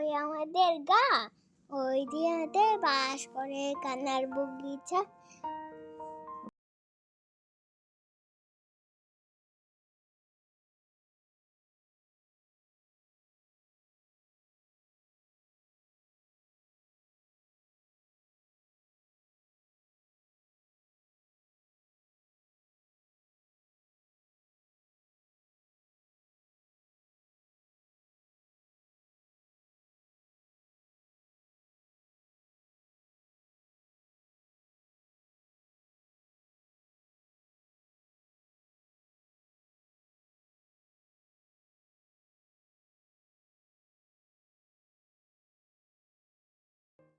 ওই আমাদের গা। ওই দিয়াতে বাস করে কানার বগিচা